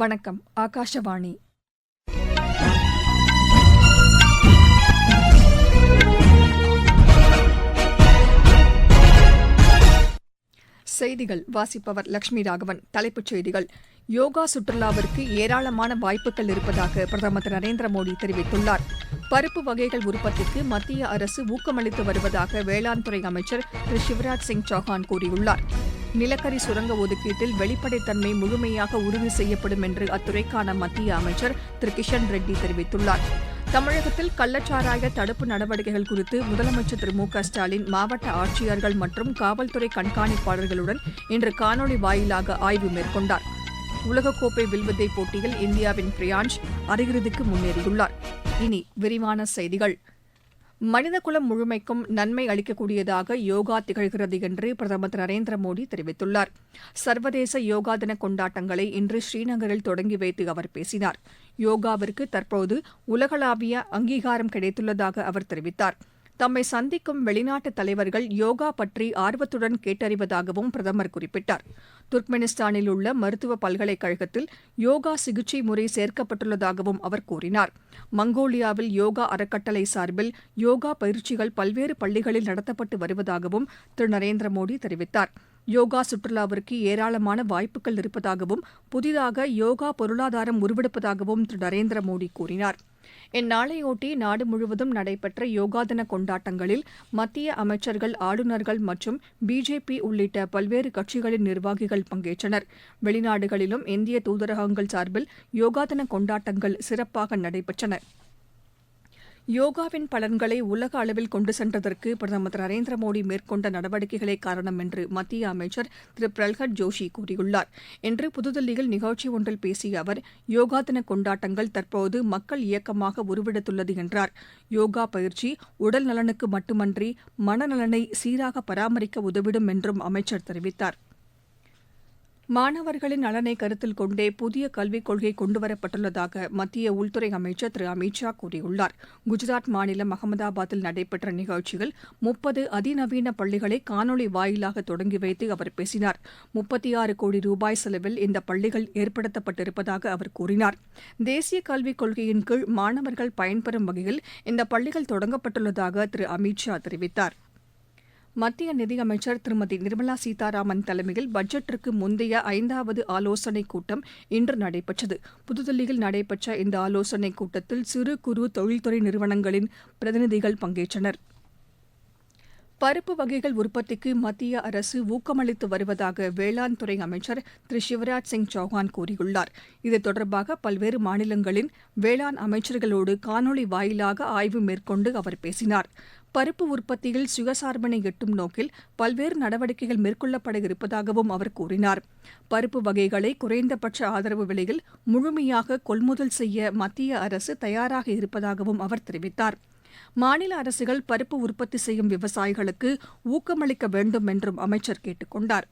வணக்கம் ஆகாஷவாணி. செய்திகள் வாசிப்பவர் லட்சுமி ராகவன். தலைப்புச் செய்திகள். யோகா சுற்றுலாவிற்கு ஏராளமான வாய்ப்புகள் இருப்பதாக பிரதமர் திரு நரேந்திர மோடி தெரிவித்துள்ளார். பருப்பு வகைகள் உற்பத்திக்கு மத்திய அரசு ஊக்கமளித்து வருவதாக வேளாண் துறை அமைச்சர் திரு சிவராஜ் சிங் சௌஹான் கூறியுள்ளார். நிலக்கரி சுரங்க ஒதுக்கீட்டில் வெளிப்படைத்தன்மை முழுமையாக உறுதி செய்யப்படும் என்று அத்துறைக்கான மத்திய அமைச்சர் திரு கிஷன் ரெட்டி தெரிவித்துள்ளார். தமிழகத்தில் கள்ளச்சாராய தடுப்பு நடவடிக்கைகள் குறித்து முதலமைச்சர் திரு மு க ஸ்டாலின் மாவட்ட ஆட்சியர்கள் மற்றும் காவல்துறை கண்காணிப்பாளர்களுடன் இன்று காணொலி வாயிலாக ஆய்வு மேற்கொண்டார். உலகக்கோப்பை வில்வித்தை போட்டியில் இந்தியாவின் பிரியான்ஷ் அரையிறுதிக்கு முன்னேறியுள்ளார். இனி விரிவான செய்திகள். மனிதகுலம் முழுமைக்கும் நன்மை அளிக்கக்கூடியதாக யோகா திகழ்கிறது என்று பிரதமர் திரு நரேந்திர மோடி தெரிவித்துள்ளார். சர்வதேச யோகா தின கொண்டாட்டங்களை இன்று ஸ்ரீநகரில் தொடங்கி வைத்து அவர் பேசினார். யோகாவிற்கு தற்போது உலகளாவிய அங்கீகாரம் கிடைத்துள்ளதாக அவர் தெரிவித்தார். தம்மை சந்திக்கும் வெளிநாட்டு தலைவர்கள் யோகா பற்றி ஆர்வத்துடன் கேட்டறிவதாகவும் பிரதமர் குறிப்பிட்டார். துர்க்மெனிஸ்தானில் உள்ள மருத்துவ பல்கலைக்கழகத்தில் யோகா சிகிச்சை முறை சேர்க்கப்பட்டுள்ளதாகவும் அவர் கூறினார். மங்கோலியாவில் யோகா அறக்கட்டளை சார்பில் யோகா பயிற்சிகள் பல்வேறு பள்ளிகளில் நடத்தப்பட்டு வருவதாகவும் திரு. நரேந்திர மோடி தெரிவித்தார். யோகா சுற்றுலாவிற்கு ஏராளமான வாய்ப்புகள் இருப்பதாகவும் புதிதாக யோகா பொருளாதாரம் உருவெடுப்பதாகவும் திரு. நரேந்திர மோடி கூறினார். இந்நாளையொட்டி நாடு முழுவதும் நடைபெற்ற யோகா தின கொண்டாட்டங்களில் மத்திய அமைச்சர்கள் ஆளுநர்கள் மற்றும் பிஜேபி உள்ளிட்ட பல்வேறு கட்சிகளின் நிர்வாகிகள் பங்கேற்றனர். வெளிநாடுகளிலும் இந்திய தூதரகங்கள் சார்பில் யோகா தின கொண்டாட்டங்கள் சிறப்பாக நடைபெற்றன. யோகாவின் பலன்களை உலக அளவில் கொண்டு சென்றதற்கு பிரதமர் திரு நரேந்திர மோடி மேற்கொண்ட நடவடிக்கைகளே காரணம் என்று மத்திய அமைச்சர் திரு பிரல்ஹத் ஜோஷி கூறியுள்ளார். இன்று புதுதில்லியில் நிகழ்ச்சி ஒன்றில் பேசிய அவர் யோகா தின கொண்டாட்டங்கள் தற்போது மக்கள் இயக்கமாக உருவெடுத்துள்ளது என்றார். யோகா பயிற்சி உடல் நலனுக்கு மட்டுமன்றி மனநலனை சீராக பராமரிக்க உதவிடும் என்றும் அமைச்சர் தெரிவித்தார். மாணவர்களின் நலனை கருத்தில் கொண்டே புதிய கல்விக் கொள்கை கொண்டுவரப்பட்டுள்ளதாக மத்திய உள்துறை அமைச்சர் திரு அமித் ஷா கூறியுள்ளார். குஜராத் மாநிலம் அகமதாபாத்தில் நடைபெற்ற நிகழ்ச்சியில் முப்பது அதிநவீன பள்ளிகளை காணொலி வாயிலாக தொடங்கி வைத்து அவர் பேசினார். முப்பத்தி ஆறு கோடி ரூபாய் செலவில் இந்த பள்ளிகள் ஏற்படுத்தப்பட்டிருப்பதாக அவர் கூறினார். தேசிய கல்விக் கொள்கையின் கீழ் மாணவர்கள் பயன்பெறும் வகையில் இந்த பள்ளிகள் தொடங்கப்பட்டுள்ளதாக திரு அமித் ஷா தெரிவித்தார். மத்திய நிதியமைச்சர் திருமதி நிர்மலா சீதாராமன் தலைமையில் பட்ஜெட்டிற்கு முந்தைய ஐந்தாவது ஆலோசனைக் கூட்டம் இன்று நடைபெற்றது. புதுதில்லியில் நடைபெற்ற இந்த ஆலோசனைக் கூட்டத்தில் சிறு குறு தொழில்துறை நிறுவனங்களின் பிரதிநிதிகள் பங்கேற்றனர். பருப்பு வகைகள் உற்பத்திக்கு மத்திய அரசு ஊக்கமளித்து வருவதாக வேளாண் துறை அமைச்சர் திரு சிவராஜ் சிங் சௌஹான் கூறியுள்ளார். இது தொடர்பாக பல்வேறு மாநிலங்களின் வேளாண் அமைச்சர்களோடு காணொலி வாயிலாக ஆய்வு மேற்கொண்டு அவர் பேசினார். பருப்பு உற்பத்தியில் சுயசார்பினை எட்டும் நோக்கில் பல்வேறு நடவடிக்கைகள் மேற்கொள்ளப்பட இருப்பதாகவும் அவர் கூறினார். பருப்பு வகைகளை குறைந்தபட்ச ஆதரவு விலையில் முழுமையாக கொள்முதல் செய்ய மத்திய அரசு தயாராக இருப்பதாகவும் அவர் தெரிவித்தார். மாநில அரசுகள் பருப்பு உற்பத்தி செய்யும் விவசாயிகளுக்கு ஊக்கமளிக்க வேண்டும் என்றும் அமைச்சர் கேட்டுக் கொண்டாா்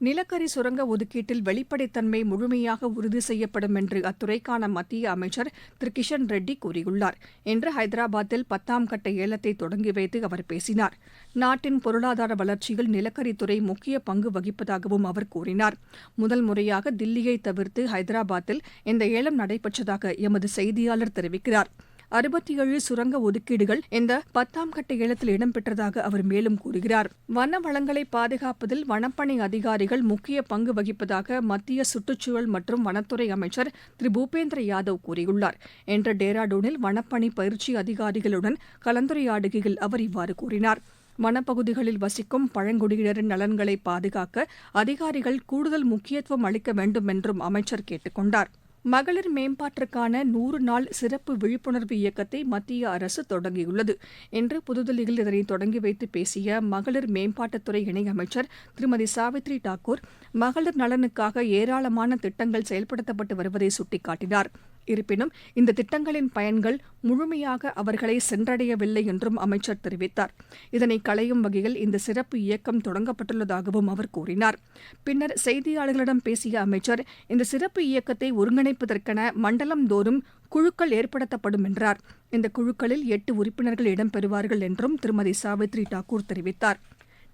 நிலக்கரி சுரங்க ஒதுக்கீட்டில் வெளிப்படைத்தன்மை முழுமையாக உறுதி செய்யப்படும் என்று அத்துறைக்கான மத்திய அமைச்சர் திரு. கிஷன் ரெட்டி கூறியுள்ளார். இன்று ஹைதராபாத்தில் பத்தாம் கட்ட ஏலத்தை தொடங்கி வைத்து அவர் பேசினார். நாட்டின் பொருளாதார வளர்ச்சியில் நிலக்கரித்துறை முக்கிய பங்கு வகிப்பதாகவும் அவர் கூறினார். முதல் முறையாக தில்லியை தவிர்த்து ஹைதராபாத்தில் இந்த ஏலம் நடைபெற்றதாக எமது செய்தியாளர் தெரிவிக்கிறார். அறுபத்தி ஏழு சுரங்க ஒதுக்கீடுகள் இந்த பத்தாம் கட்ட ஏலத்தில் இடம்பெற்றதாக அவர் மேலும் கூறுகிறார். வன வளங்களை பாதுகாப்பதில் வனப்பணி அதிகாரிகள் முக்கிய பங்கு வகிப்பதாக மத்திய சுற்றுச்சூழல் மற்றும் வனத்துறை அமைச்சர் திரு. பூபேந்திர யாதவ் கூறியுள்ளார். என்ற டேராடூனில் வனப்பணி பயிற்சி அதிகாரிகளுடன் கலந்துரையாடுகையில் அவர் இவ்வாறு கூறினார். வனப்பகுதிகளில் வசிக்கும் பழங்குடியினரின் நலன்களை பாதுகாக்க அதிகாரிகள் கூடுதல் முக்கியத்துவம் அளிக்க வேண்டும் என்றும் அமைச்சர் கேட்டுக் கொண்டாா் மகளிர் மேம்பாட்டிற்கான நூறு நாள் சிறப்பு விழிப்புணர்வு இயக்கத்தை மத்திய அரசு தொடங்கியுள்ளது இன்று புதுதில்லியில் இதனை தொடங்கி வைத்து பேசிய மகளிர் மேம்பாட்டுத்துறை இணையமைச்சர் திருமதி சாவித்ரி தாக்கூர் மகளிர் நலனுக்காக ஏராளமான திட்டங்கள் செயல்படுத்தப்பட்டு வருவதை சுட்டிக்காட்டினாா் இருப்பினும் இந்த திட்டங்களின் பயன்கள் முழுமையாக அவர்களை சென்றடையவில்லை என்றும் அமைச்சர் தெரிவித்தார். இதனை களையும் வகையில் இந்த சிறப்பு இயக்கம் தொடங்கப்பட்டுள்ளதாகவும் அவர் கூறினார். பின்னர் செய்தியாளர்களிடம் பேசிய அமைச்சர் இந்த சிறப்பு இயக்கத்தை ஒருங்கிணைப்பதற்கென மண்டலம் தோறும் குழுக்கள் ஏற்படுத்தப்படும் என்றார். இந்த குழுக்களில் எட்டு உறுப்பினர்கள் இடம்பெறுவார்கள் என்றும் திருமதி சாவித்ரி தாக்கூர் தெரிவித்தார்.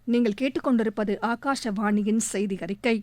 நீங்கள் கேட்டுக்கொண்டிருப்பது ஆகாஷவாணியின் செய்தி அறிக்கை.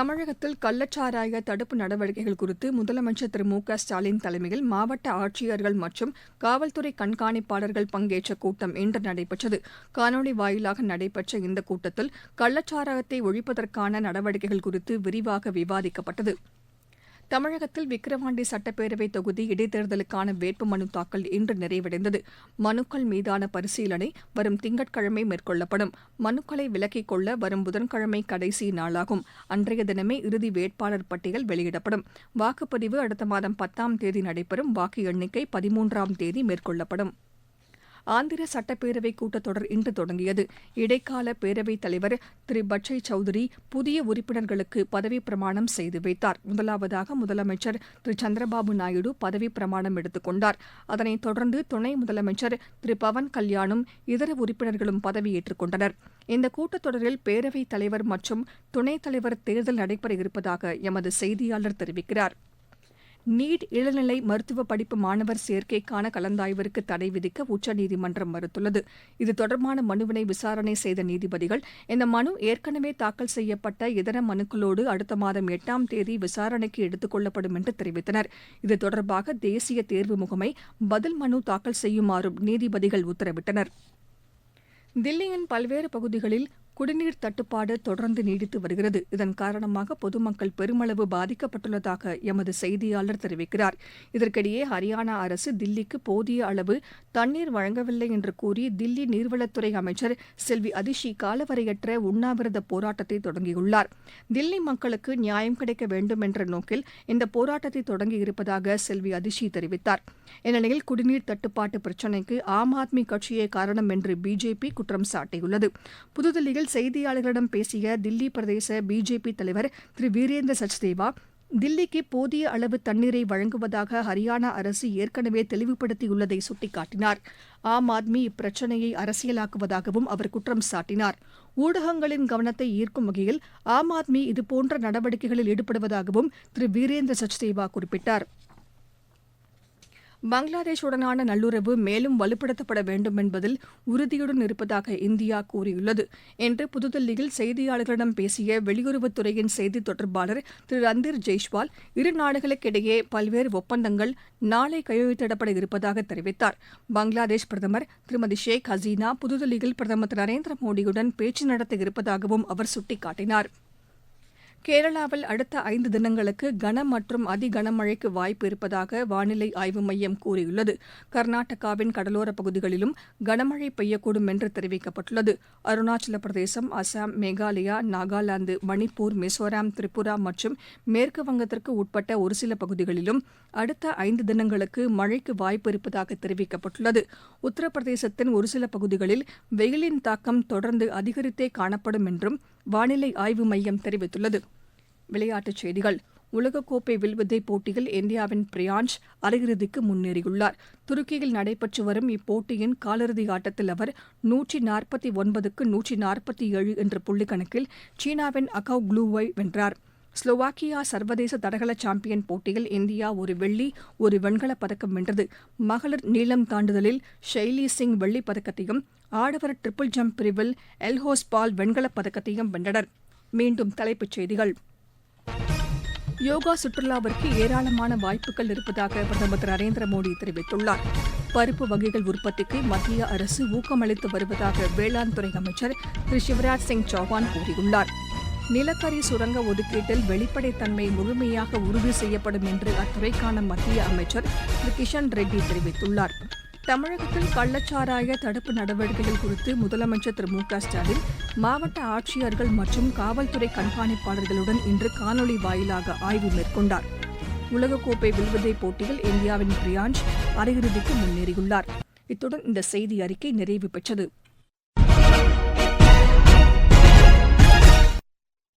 தமிழகத்தில் கள்ளச்சாராய தடுப்பு நடவடிக்கைகள் குறித்து முதலமைச்சர் திரு மு க ஸ்டாலின் தலைமையில் மாவட்ட ஆட்சியர்கள் மற்றும் காவல்துறை கண்காணிப்பாளர்கள் பங்கேற்ற கூட்டம் இன்று நடைபெற்றது. காணொலி வாயிலாக நடைபெற்ற இந்த கூட்டத்தில் கள்ளச்சாராயத்தை ஒழிப்பதற்கான நடவடிக்கைகள் குறித்து விரிவாக விவாதிக்கப்பட்டது. தமிழகத்தில் விக்கிரவாண்டி சட்டப்பேரவை தொகுதி இடைத்தேர்தலுக்கான வேட்புமனு தாக்கல் இன்று நிறைவடைந்தது. மனுக்கள் மீதான பரிசீலனை வரும் திங்கட்கிழமை மேற்கொள்ளப்படும். மனுக்களை விலக்கிக் கொள்ள வரும் புதன்கிழமை கடைசி நாளாகும். அன்றைய தினமே இறுதி வேட்பாளர் பட்டியல் வெளியிடப்படும். வாக்குப்பதிவு அடுத்த மாதம் பத்தாம் தேதி நடைபெறும். வாக்கு எண்ணிக்கை பதிமூன்றாம் தேதி மேற்கொள்ளப்படும். ஆந்திர சட்டப்பேரவை கூட்டத்தொடர் இன்று தொடங்கியது. இடைக்கால பேரவைத் தலைவர் திரு. பட்சை சௌத்ரி புதிய உறுப்பினர்களுக்கு பதவிப் பிரமாணம் செய்து வைத்தார். முதலாவதாக முதலமைச்சர் திரு. சந்திரபாபு நாயுடு பதவிப் பிரமாணம் எடுத்துக் கொண்டார். அதனைத் தொடர்ந்து துணை முதலமைச்சர் திரு. பவன் கல்யாணும் இதர உறுப்பினர்களும் பதவியேற்றுக் கொண்டனர். இந்த கூட்டத்தொடரில் பேரவைத் தலைவர் மற்றும் துணைத் தலைவர் தேர்தல் நடைபெற இருப்பதாக எமது செய்தியாளர் தெரிவிக்கிறார். நீட் இளநிலை மருத்துவ படிப்பு மாணவர் சேர்க்கைக்கான கலந்தாய்விற்கு தடை விதிக்க உச்சநீதிமன்றம் மறுத்துள்ளது. இது தொடர்பான மனுவினை விசாரணை செய்த நீதிபதிகள் இந்த மனு ஏற்கனவே தாக்கல் செய்யப்பட்ட இதர மனுக்களோடு அடுத்த மாதம் எட்டாம் தேதி விசாரணைக்கு எடுத்துக் கொள்ளப்படும் என்று தெரிவித்தனர். இது தொடர்பாக தேசிய தேர்வு முகமை பதில் மனு தாக்கல் செய்யுமாறும் நீதிபதிகள் உத்தரவிட்டனர். தில்லியின் பல்வேறு பகுதிகளில் குடிநீர் தட்டுப்பாடு தொடர்ந்து நீடித்து வருகிறது. இதன் காரணமாக பொதுமக்கள் பெருமளவு பாதிக்கப்பட்டுள்ளதாக எமது செய்தியாளர் தெரிவிக்கிறார். இதற்கிடையே ஹரியானா அரசு தில்லிக்கு போதிய அளவு தண்ணீர் வழங்கவில்லை என்று கூறி தில்லி நீர்வளத்துறை அமைச்சர் செல்வி அதிஷி காலவரையற்ற உண்ணாவிரத போராட்டத்தை தொடங்கியுள்ளார். தில்லி மக்களுக்கு நியாயம் கிடைக்க வேண்டும் என்ற நோக்கில் இந்த போராட்டத்தை தொடங்கியிருப்பதாக செல்வி அதிஷி தெரிவித்தார். இந்நிலையில் குடிநீர் தட்டுப்பாட்டு பிரச்சினைக்கு ஆம் ஆத்மி கட்சியே காரணம் என்று பிஜேபி குற்றம் சாட்டியுள்ளது. புதுதில்லியில் செய்தியாளர்களிடம் பேசிய தில்லி பிரதேச பிஜேபி தலைவர் திரு வீரேந்திர சச்தேவா தில்லிக்கு போதிய அளவு தண்ணீரை வழங்குவதாக ஹரியானா அரசு ஏற்கனவே தெளிவுபடுத்தியுள்ளதை சுட்டிக்காட்டினார். ஆம் ஆத்மி இப்பிரச்சினையை அரசியலாக்குவதாகவும் அவர் குற்றம் சாட்டினார். ஊடகங்களின் கவனத்தை ஈர்க்கும் வகையில் ஆம் ஆத்மி இதுபோன்ற நடவடிக்கைகளில் ஈடுபடுவதாகவும் திரு வீரேந்திர சச்தேவா குறிப்பிட்டார். பங்களாதேஷுடனான நல்லுறவு மேலும் வலுப்படுத்தப்பட வேண்டும் என்பதில் உறுதியுடன் இருப்பதாக இந்தியா கூறியுள்ளது என்று புதுதில்லியில் செய்தியாளர்களிடம் பேசிய வெளியுறவுத்துறையின் செய்தித் தொடர்பாளர் திரு ரந்தீர் ஜெய்ஷ்வால் இரு நாடுகளுக்கிடையே பல்வேறு ஒப்பந்தங்கள் நாளை கையெழுத்திடப்பட இருப்பதாக தெரிவித்தார். பங்களாதேஷ் பிரதமர் திருமதி ஷேக் ஹசீனா புதுதில்லியில் பிரதமர் திரு நரேந்திர மோடியுடன் பேச்சு நடத்த இருப்பதாகவும் அவர் சுட்டிக்காட்டினார். கேரளாவில் அடுத்த ஐந்து தினங்களுக்கு கன மற்றும் அதி கனமழைக்கு வாய்ப்பு இருப்பதாக வானிலை ஆய்வு மையம் கூறியுள்ளது. கர்நாடகாவின் கடலோரப் பகுதிகளிலும் கனமழை பெய்யக்கூடும் என்று தெரிவிக்கப்பட்டுள்ளது. அருணாச்சல பிரதேசம் அசாம் மேகாலயா நாகாலாந்து மணிப்பூர் மிசோராம் திரிபுரா மற்றும் மேற்கு வங்கத்திற்கு உட்பட்ட ஒரு சில பகுதிகளிலும் அடுத்த ஐந்து தினங்களுக்கு மழைக்கு வாய்ப்பு இருப்பதாக தெரிவிக்கப்பட்டுள்ளது. உத்தரப்பிரதேசத்தின் ஒரு சில பகுதிகளில் வெயிலின் தாக்கம் தொடர்ந்து அதிகரித்தே காணப்படும் என்றும் வானிலை ஆய்வு மையம் தெரிவித்துள்ளது. விளையாட்டுச் செய்திகள். உலகக்கோப்பை வில்வித்தை போட்டியில் இந்தியாவின் பிரியான்ஷ் அரையிறுதிக்கு முன்னேறியுள்ளார். துருக்கியில் நடைபெற்று வரும் இப்போட்டியின் காலிறுதி ஆட்டத்தில் அவர் நூற்றி நாற்பத்தி ஒன்பதுக்கு நூற்றி நாற்பத்தி ஏழு என்ற புள்ளிக்கணக்கில் சீனாவின் அகவ் க்ளூவை வென்றார். ஸ்லோவாக்கியா சர்வதேச தடகள சாம்பியன் போட்டியில் இந்தியா ஒரு வெள்ளி ஒரு வெண்கலப் பதக்கம் வென்றது. மகளிர் நீளம் தாண்டுதலில் ஷெய்லி சிங் வெள்ளிப் பதக்கத்தையும் ஆடவர் ட்ரிபிள் ஜம்ப் பிரிவில் எல்ஹோஸ் பால் வெண்கலப் பதக்கத்தையும் வென்றனர். மீண்டும் தலைப்புச் செய்திகள். யோகா சுற்றுலாவிற்கு ஏராளமான வாய்ப்புகள் இருப்பதாக பிரதமர் திரு நரேந்திர மோடி தெரிவித்துள்ளார். பருப்பு வகைகள் உற்பத்திக்கு மத்திய அரசு ஊக்கமளித்து வருவதாக வேளாண் துறை அமைச்சர் திரு சிவராஜ் சிங் சௌஹான் கூறியுள்ளார். நிலக்கரி சுரங்க ஒதுக்கீட்டில் வெளிப்படைத்தன்மை முழுமையாக உறுதி செய்யப்படும் என்று அத்துறைக்கான மத்திய அமைச்சர் திரு. கிஷன் ரெட்டி தெரிவித்துள்ளார். தமிழகத்தில் கள்ளச்சாராய தடுப்பு நடவடிக்கைகள் குறித்து முதலமைச்சர் திரு. மு. க. ஸ்டாலின் மாவட்ட ஆட்சியர்கள் மற்றும் காவல்துறை கண்காணிப்பாளர்களுடன் இன்று காணொலி வாயிலாக ஆய்வு மேற்கொண்டார். உலகக்கோப்பை வில்வித்தை போட்டியில் இந்தியாவின் பிரியான்ஷ் அரையிறுதிக்கு முன்னேறியுள்ளார். இத்துடன் இந்த செய்தி அறிக்கை நிறைவு பெற்றது.